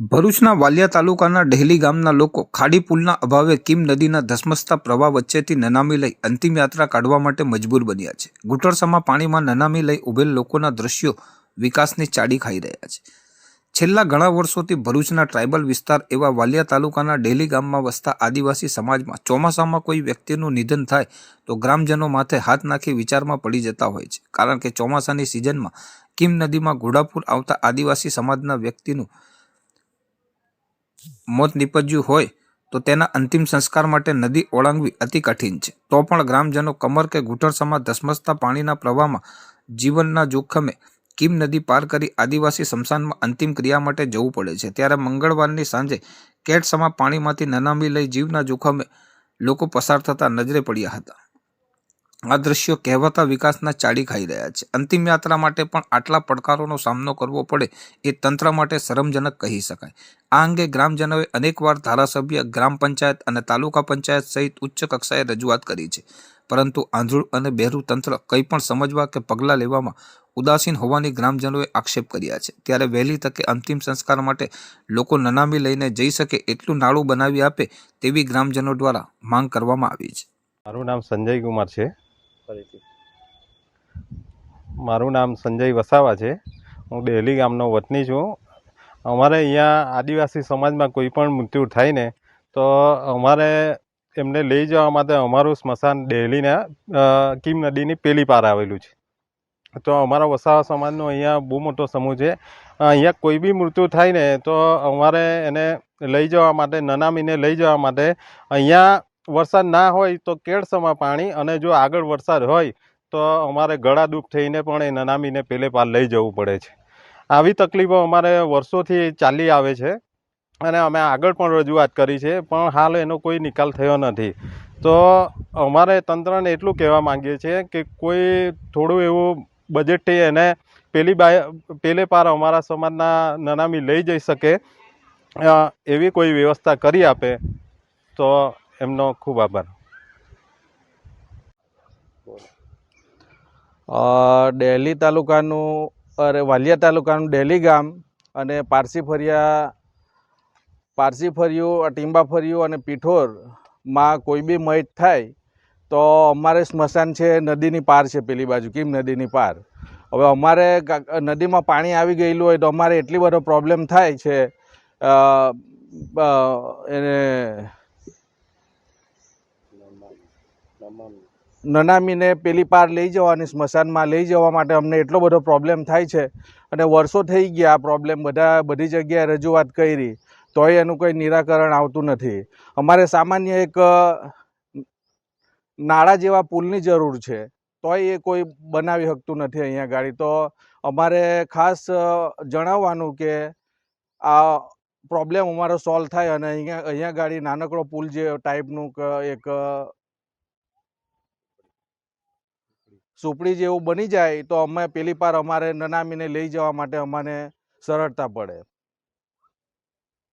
ભરૂચના વાલિયા તાલુકાના ડહેલી ગામના લોકો ખાડી પુલના અભાવે કિમ નદીના ધસમસતા પ્રવાહ વચ્ચેથી નનામી લઈ અંતિમ યાત્રા કાઢવા માટે મજબૂર બન્યા છે. ઘૂંટણસામાં પાણીમાં નનામી લઈ ઉભેલ લોકોના દ્રશ્યો વિકાસની ચાડી ખાઈ રહ્યા છે. છેલ્લા ઘણા વર્ષોથી ભરૂચના ટ્રાઇબલ વિસ્તાર એવા વાલિયા તાલુકાના ડેલી ગામમાં વસતા આદિવાસી સમાજમાં ચોમાસામાં કોઈ વ્યક્તિનું નિધન થાય તો ગ્રામજનો માથે હાથ નાખી વિચારમાં પડી જતા હોય છે. કારણ કે ચોમાસાની સિઝનમાં કિમ નદીમાં ઘોડાપુર આવતા આદિવાસી સમાજના વ્યક્તિનું મોત નીપજ્યું હોય તો તેના અંતિમ સંસ્કાર માટે નદી ઓળંગવી અતિ કઠિન છે. તો પણ ગ્રામજનો કમર કે ઘૂંટણસામાં ધસમસતા પાણીના પ્રવાહમાં જીવનના જોખમે કિમ નદી પાર કરી આદિવાસી સ્મશાનમાં અંતિમ ક્રિયા માટે જવું પડે છે. ત્યારે મંગળવારની સાંજે કેટસમા પાણીમાંથી નનામી લઈ જીવના જોખમે લોકો પસાર થતા નજરે પડ્યા હતા. આ દ્રશ્યો કહેવાતા વિકાસના ચાડી ખાઈ રહ્યા છે. અંતિમ યાત્રા માટે પણ આટલા પડકારોનો સામનો કરવો પડે એ તંત્ર માટે શરમજનક કહી શકાય. આ અંગે ગ્રામજનોએ અનેકવાર ધારાસભ્ય, ગ્રામ પંચાયત અને તાલુકા પંચાયત સહિત ઉચ્ચ કક્ષાએ રજૂઆત કરી છે. પરંતુ આંધળું અને બહેરું તંત્ર કંઈ પણ સમજવા કે પગલાં લેવામાં ઉદાસીન હોવાની ગ્રામજનોએ આક્ષેપ કર્યા છે. ત્યારે વહેલી તકે અંતિમ સંસ્કાર માટે લોકો નનામી લઈને જઈ શકે એટલું નાળું બનાવી આપે તેવી ગ્રામજનો દ્વારા માંગ કરવામાં આવી છે. મારું નામ સંજય કુમાર છે. ફરીથી. મારું નામ સંજય વસાવા છે. હું ડેલી ગામનો વતની છું. અમારે અહીંયા આદિવાસી સમાજમાં કોઈ પણ મૃત્યુ થાય ને, તો અમારે એમને લઈ જવા માટે અમારું સ્મશાન ડેલીના કિમ નદીની પેલી પાર આવેલું છે. તો અમારા વસાવા સમાજનો અહીંયા બહુ મોટો સમૂહ છે. અહીંયા કોઈ બી મૃત્યુ થાય ને, તો અમારે એને લઈ જવા માટે, નનામીને લઈ જવા માટે અહીંયા વરસાદ ના હોય તો કેળસમાં પાણી અને જો આગળ વરસાદ હોય તો અમારે ગળા દુઃખ થઈને પણ એ નનામીને પેલે પાર લઈ જવું પડે છે. આવી તકલીફો અમારે વર્ષોથી ચાલી આવે છે અને અમે આગળ પણ રજૂઆત કરી છે, પણ હાલ એનો કોઈ નિકાલ થયો નથી. તો અમારે તંત્રને એટલું કહેવા માંગીએ છીએ કે કોઈ થોડું એવું બજેટથી એને પેલી બાય, પેલે પાર અમારા સમાજના નનામી લઈ જઈ શકે એવી કોઈ વ્યવસ્થા કરી આપે તો એમનો ખૂબ આભાર. ડેલી તાલુકાનું, અરે વાલિયા તાલુકાનું ડેલી ગામ અને પારસી ફરિયા, પારસી ફર્યું ટીંબા ફર્યું અને પીઠોરમાં કોઈ બી મૈત થાય તો અમારે સ્મશાન છે, નદીની પાર છે પેલી બાજુ. કીમ નદીની પાર? હવે અમારે નદીમાં પાણી આવી ગયેલું હોય તો અમારે એટલી બધો પ્રોબ્લેમ થાય છે. એને નનામીને પેલી પાર લઈ જવાની, સ્મશાનમાં લઈ જવા માટે અમને એટલો બધો પ્રોબ્લેમ થાય છે. અને વર્ષો થઈ ગયા આ પ્રોબ્લેમ બધા, બધી જગ્યાએ રજૂઆત કરી, તોય એનું કોઈ નિરાકરણ આવતું નથી. અમારે સામાન્ય એક નાળા જેવા પુલની જરૂર છે, તોય એ કોઈ બનાવી શકતું નથી અહીંયા ગાડી. તો અમારે ખાસ જણાવવાનું કે આ પ્રોબ્લેમ અમારો સોલ્વ થાય અને અહીંયા અહીંયા ગાડી નાનકડો પુલ જે ટાઈપનું એક સુપડી જેવું બની જાય તો અમે પેલી પાર અમારે નનામીને લઈ જવા માટે અમને સરળતા પડે.